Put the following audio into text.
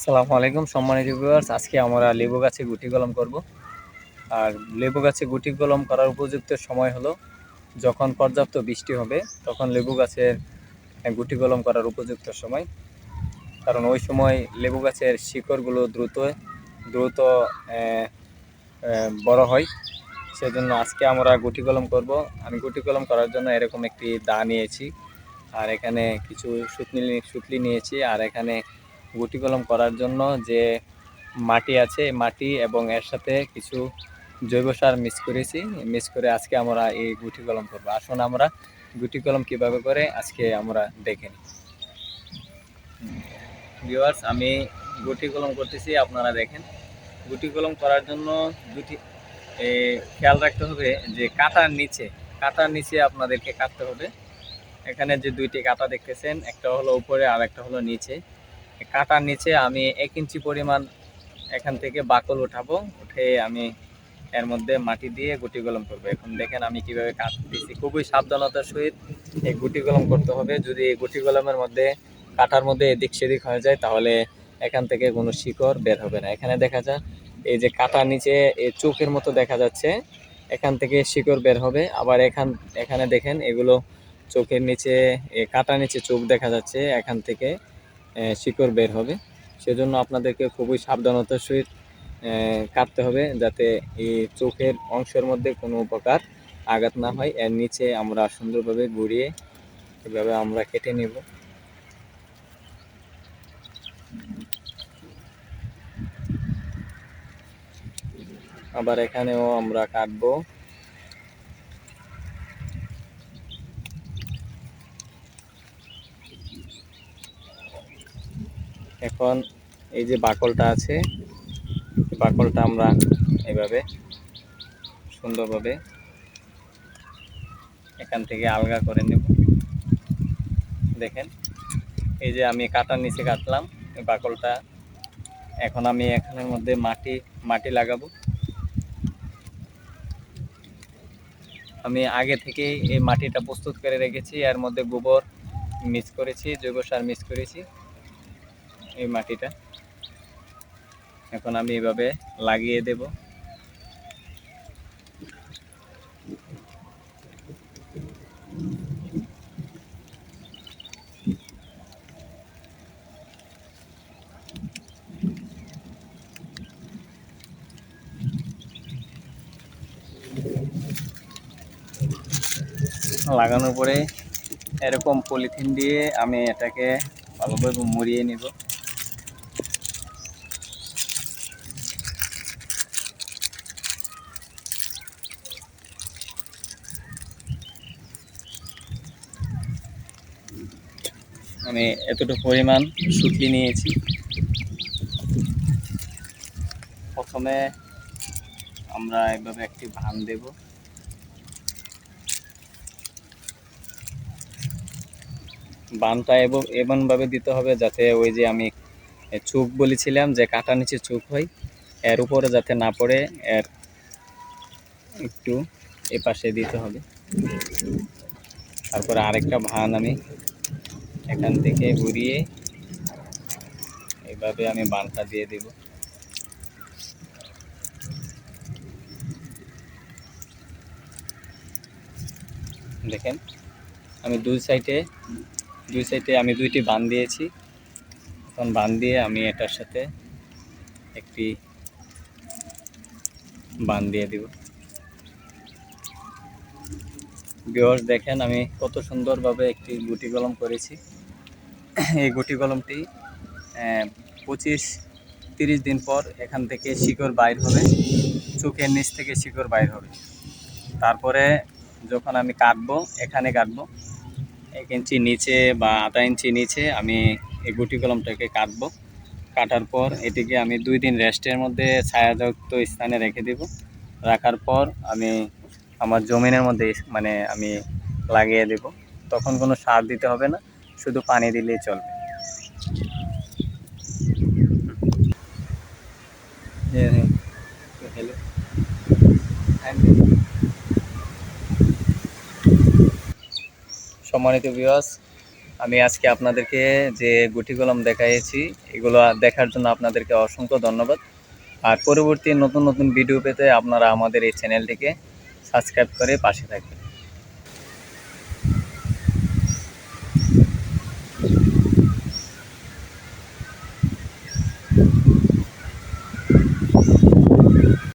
আসসালামু আলাইকুম সম্মানিত ভিউয়ার্স আজকে আমরা লেবু গাছে গুটি কলম করব। আর লেবু গাছে গুটি কলম করার উপযুক্ত সময় হলো যখন পর্যাপ্ত বৃষ্টি হবে, তখন লেবু গাছের গুটি কলম করার উপযুক্ত সময়। কারণ ওই সময় লেবু গাছের শিকড়গুলো দ্রুত দ্রুত বড় হয়। সেজন্য আজকে আমরা গুটি কলম করব। আমি গুটি কলম করার জন্য এরকম একটি দা নিয়েছি। আর এখানে কিছু সুতলি সুতলি নিয়েছি। আর এখানে গুটি কলম করার জন্য যে মাটি আছে মাটি এবং এর সাথে কিছু জৈব সার মিক্স করেছি। মিক্স করে আজকে আমরা এই গুটি কলম করব। আসুন আমরা গুটি কলম কীভাবে করে আজকে আমরা দেখে নিই। ভিউয়ার্স, আমি গুটি কলম করতেছি, আপনারা দেখেন। গুটি কলম করার জন্য দুটি খেয়াল রাখতে হবে যে কাটার নিচে কাটার নিচে আপনাদেরকে কাটতে হবে। এখানে যে দুইটি কাটা দেখতেছেন, একটা হলো উপরে আর একটা হলো নিচে। কাটার নিচে আমি এক ইঞ্চি পরিমাণ এখান থেকে বাকল উঠাবো। উঠে আমি এর মধ্যে মাটি দিয়ে গুটি গলম করব। এখন দেখেন আমি কীভাবে কাটতেছি খুবই সাবধানতার সহিত এই গুটি গলম করতে হবে। যদি এই গুটি গলমের মধ্যে কাটার মধ্যে এদিক সেদিক হয়ে যায়, তাহলে এখান থেকে কোনো শিকড় বের হবে না। এখানে দেখা যায় এই যে কাটার নিচে এই চোখের মতো দেখা যাচ্ছে। এখান থেকে শিকড় বের হবে। আবার এখান, এখানে দেখেন এগুলো চোখের নিচে, এ কাটার নিচে চোখ দেখা যাচ্ছে এখান থেকে। শিকড় বের হবে। সেজন্য আপনাদেরকে খুবই সাবধানতার সহিত কাটতে হবে যাতে এই চোখের অংশের মধ্যে কোনো প্রকার আঘাত না হয়। এর নিচে আমরা সুন্দরভাবে ঘুরিয়ে এভাবে আমরা কেটে নেব। আবার এখানেও আমরা কাটবো। এখন এই যে বাকলটা আছে বাকলটা আমরা এভাবে সুন্দরভাবে এখান থেকে আলগা করে নেব। দেখেন, এই যে আমি কাটার নিচে কাটলাম, এই বাকলটা এখন আমি এখানের মধ্যে মাটি মাটি লাগাবো। আমি আগে থেকেই এই মাটিটা প্রস্তুত করে রেখেছি, এর মধ্যে গোবর মিক্স করেছি, জৈব সার মিক্স করেছি। এই মাটিটা। এখন আমি এভাবে লাগিয়ে দেব। লাগানোর পরে এরকম পলিথিন দিয়ে আমি এটাকে ভালোভাবে মুড়িয়ে নিব। আমি এতটুকু পরিমাণ শুকিয়ে নিয়েছি। প্রথমে আমরা এভাবে একটি ভান দেব। বানটা এমনভাবে দিতে হবে যাতে ওই যে আমি চুক বলেছিলাম যে কাটা নিচে চুক হয়, এর উপরে যাতে না পড়ে, এর একটু এ পাশে দিতে হবে। তারপরে আরেকটা ভান আমি এখান থেকে ঘুরিয়ে এইভাবে আমি বানটা দিয়ে দেব। দেখেন, আমি দুই সাইডে দুই সাইডে আমি দুইটি বান দিয়েছি। এখন বান দিয়ে আমি এটার সাথে একটি বান দিয়ে দিব। ভিউয়ার্স, দেখেন আমি কত সুন্দরভাবে একটি গুটি কলম করেছি। এই গুটি কলমটি পঁচিশ তিরিশ দিন পর এখান থেকে শিকড় বাইর হবে, চোখের নিচ থেকে শিকড় বাইর হবে। তারপরে যখন আমি কাটবো, এখানে কাটবো, এক ইঞ্চি নিচে বা আধা ইঞ্চি নিচে আমি এই গুটি কলমটাকে কাটবো। কাটার পর এটিকে আমি দুই দিন রেস্টের মধ্যে ছায়াযুক্ত স্থানে রেখে দেব। রাখার পর আমি আমার জমিনের মধ্যে মানে আমি লাগিয়ে দেব। তখন কোনো সার দিতে হবে না। শুধু পানি দিলেই চলবে। হ্যালো। সম্মানিত বিয়াস আমি আজকে আপনাদেরকে যে গুটি কলম দেখাইছি এগুলো দেখার জন্য আপনাদেরকে অসংখ্য ধন্যবাদ। আর পরবর্তী নতুন নতুন ভিডিও পেতে আপনারা আমাদের এই চ্যানেলটিকে সাবস্ক্রাইব করে পাশে থাকবেন।